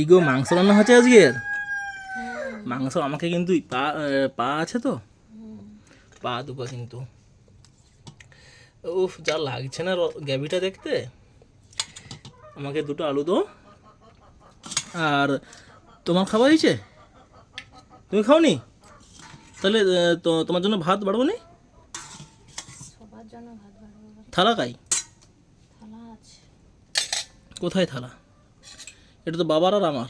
কি গো মাংস রান্না হচ্ছে আজকের? মাংস আমাকে কিন্তু পা পা আছে তো? পা দুপা কিন্তু। উফ যা লাগছে না গ্যাভিটা দেখতে। আমাকে দুটো আলু দো। আর তোমার খাবার হয়েছে? তুমি খাওনি? তাহলে তো তোমার জন্য ভাত বাড়বো নি? থালা কাই? কোথায় থালা? এটা তো বাবার আর আমার।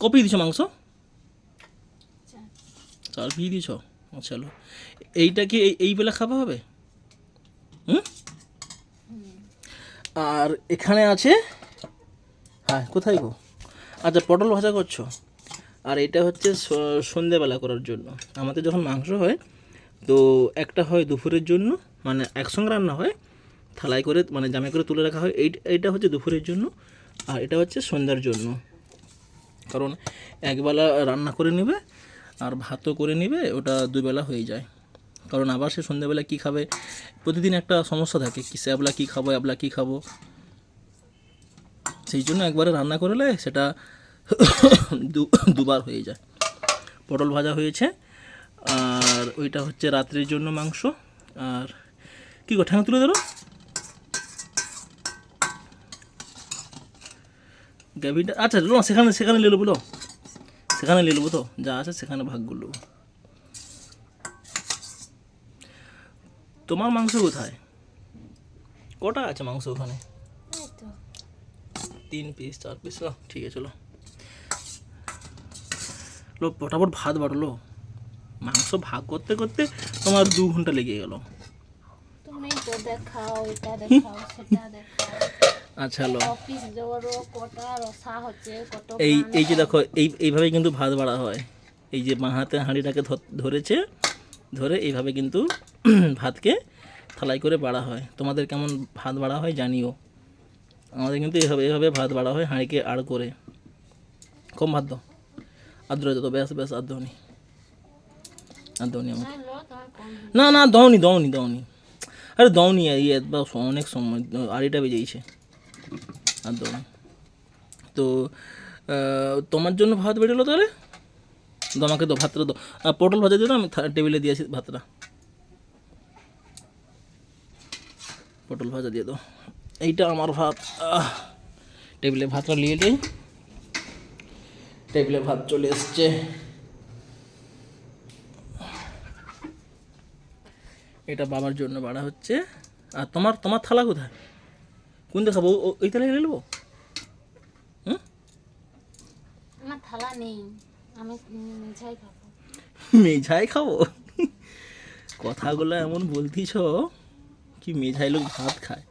কপি দিছো মাংস? চার। পিস দিছ চলো এইটা কি এই- বেলা খাওয়া হবে? হুম? আর এখানে আছে হ্যাঁ কোথায় গো? আচ্ছা পটল ভাজা করছ। আর এটা হচ্ছে সন্ধেবেলা করার জন্য। আমাদের যখন মাংস হয়, তো একটা হয় দুপুরের জন্য মানে একসঙ্গে রান্না হয়। থালায় করে মানে জামে করে তুলে রাখা হয়। এই এইটা হচ্ছে দুপুরের জন্য। আর এটা হচ্ছে সন্ধ্যার জন্য। কারণ একবেলা রান্না করে নেবে আর ভাতও করে নেবে, ওটা দুবেলা হয়ে যায়। কারণ আবার সে সন্ধ্যাবেলা কী খাবে? প্রতিদিন একটা সমস্যা থাকে কি সে এবলা কী খাব এবলা কী খাব। সেই জন্য একবারে রান্না করলে সেটা দুবার হয়ে যায়। পটল ভাজা হয়েছে, আর ওইটা হচ্ছে রাত্রির জন্য মাংস। আর কী গো, ঠ্যাং তুলে ধরো। গ্যাভিটা আচ্ছা লো সেখানে সেখানে নিয়ে নেব সেখানে নিয়ে নেব তো যা আছে সেখানে ভাগগুলো নেব তোমার মাংস কোথায়? কটা আছে মাংস ওখানে? এই তো তিন পিস চার পিস ঠিক আছে চলো লো ফটাফট ভাত বাড়লো মাংস ভাগ করতে করতে তোমার দু ঘণ্টা লেগে গেল। তুমি তো দেখাও এটা দেখাও সেটা দেখাও। আচ্ছা লো অফিস যাওয়ারও কটা রসা হচ্ছে কত এই এই যে দেখো এই এইভাবে কিন্তু ভাত বাড়া হয়। এই যে বাঁ হাতে হাঁড়িটাকে ধর- ধরেছে ধরে এইভাবে কিন্তু ভাতকে থালাই করে বাড়া হয়। তোমাদের কেমন ভাত বাড়া হয় জানিও। আমাদের কিন্তু এইভাবে এইভাবে ভাত বাড়া হয় হাঁড়িকে আড় করে। কম ভাত দাও। আদ্র তো ব্যাস ব্যাস আর দৌনি আর দৌনি আমাকে। না, তোমার কম না না দৌনি দৌনি দৌনি আরে ইয়ে বা অনেক সময় আড়িটা বেজেছে দৌনি তো তোমার জন্য ভাত বেরোলো তাহলে? তো আমাকে তো ভাতটা আর পটল ভাজা দিও না আমি টেবিলে দিয়েছি ভাতটা। পটল ভাজা দিয়ে দাও। এইটা আমার ভাত। টেবিলে ভাতটা নিয়ে যাই টেবিলে ভাত চলে এসছে। এটা বাবার জন্য বাড়া হচ্ছে। আর তোমার তোমার থালা কোথায়? কোন দেখাবো ওই নিয়ে নেব হুম আমার থালা নেই। আমি মেঝাই খাব। মেঝাই খাব? কথাগুলো এমন বলতিছ কি মেঝাই লোক ভাত খায়।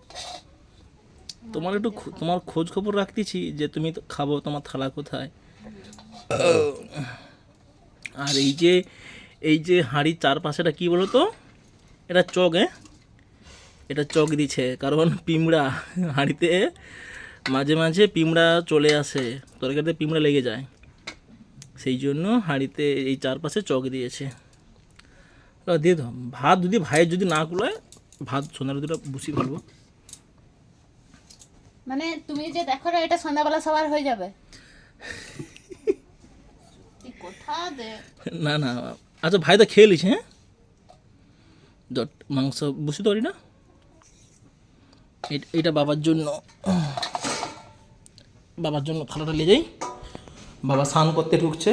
তোমার একটু তোমার খোঁজ খবর রাখতেছি যে তুমি তো খাব তোমার থালা কোথায়? আর এই যে এই যে হাঁড়ির চারপাশেটা কি বলো তো এটা চক হ্যাঁ? এটা চক দিছে কারণ পিমড়া হাঁড়িতে মাঝে মাঝে পিমড়া চলে আসে তরকারিতে পিমড়া লেগে যায়। সেই জন্য হাঁড়িতে এই চারপাশে চক দিয়েছে। দিয়ে দাও ভাত যদি ভাইয়ের যদি না কুলায় ভাত সোনার দুটো বুসি ফেলব মানে তুমি যে দেখো না এটা সন্ধ্যাবেলা সবার হয়ে যাবে। কোথা দে। না না আচ্ছা ভাই তো খেয়ে লিছে হ্যাঁ? মাংস বুঝি তো না? এইটা বাবার জন্য। বাবার জন্য থালাটা নিয়ে যাই। বাবা স্নান করতে ঢুকছে।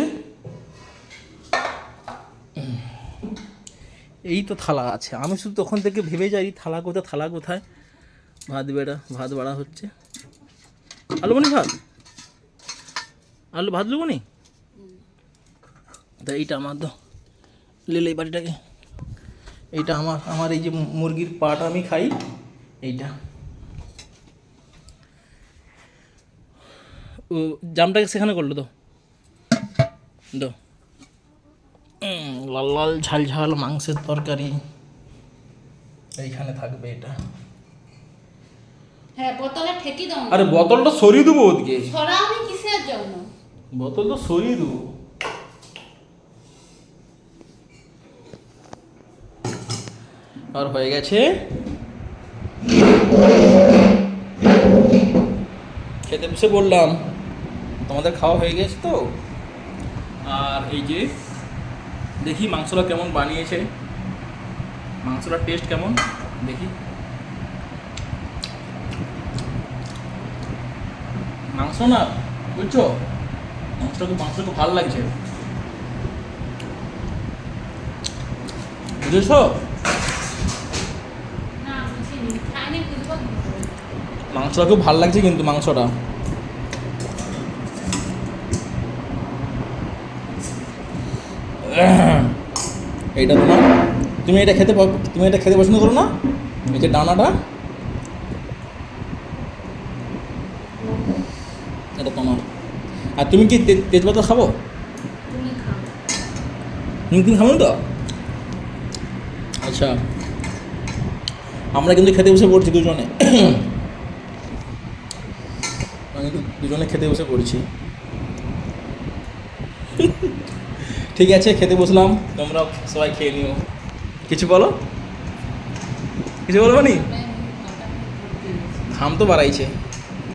এই তো থালা আছে। আমি শুধু তখন থেকে ভেবে যাই, থালা কোথায় থালা কোথায়। ভাত বেড়া, ভাত বাড়া হচ্ছে। আলু বনি ভাত? আলু, ভাত লুবো নি তা এইটা আমার তো লেলে বাড়িটাকে। এইটা আমার আমার এই যে মুরগির পাটা আমি খাই, এইটা। জামটাকে সেখানে করল তো। দো। লাল লাল ঝাল ঝাল মাংসের তরকারি। এইখানে থাকবে এটা। হ্যাঁ বোতলে ঠেকি দাও আরে বোতলটা সরিয়ে দেবো ওদিকে। ছড়াওনি কিসের জন্য? বোতল তো সরিয়ে দেবো। আর হয়ে গেছে। খেতে বসে বললাম তোমাদের খাওয়া হয়ে গেছে তো? আর এই যে দেখি মাংসটা কেমন বানিয়েছে। মাংসটার টেস্ট কেমন? দেখি। মাংস না বুঝছ? মাংসটা খুব মাংসটা খুব ভালো লাগছে। বুঝেছ? মাংসটা খুব ভালো লাগছে কিন্তু মাংসটা। এইটা তোমার তুমি এটা খেতে তুমি এটা খেতে পছন্দ করো না? এই যে ডানাটা। এটা তোমার। আর তুমি কি তেজপাতা খাব? তুমি খাব তো? আচ্ছা। আমরা কিন্তু খেতে বসে পড়ছি দুজনে। কিন্তু দুজনে খেতে বসে পড়ছি। ঠিক আছে খেতে বসলাম। তোমরা সবাই খেয়ে নিও। কিছু বলো? কিছু বলো নি খাম তো বাড়াইছে।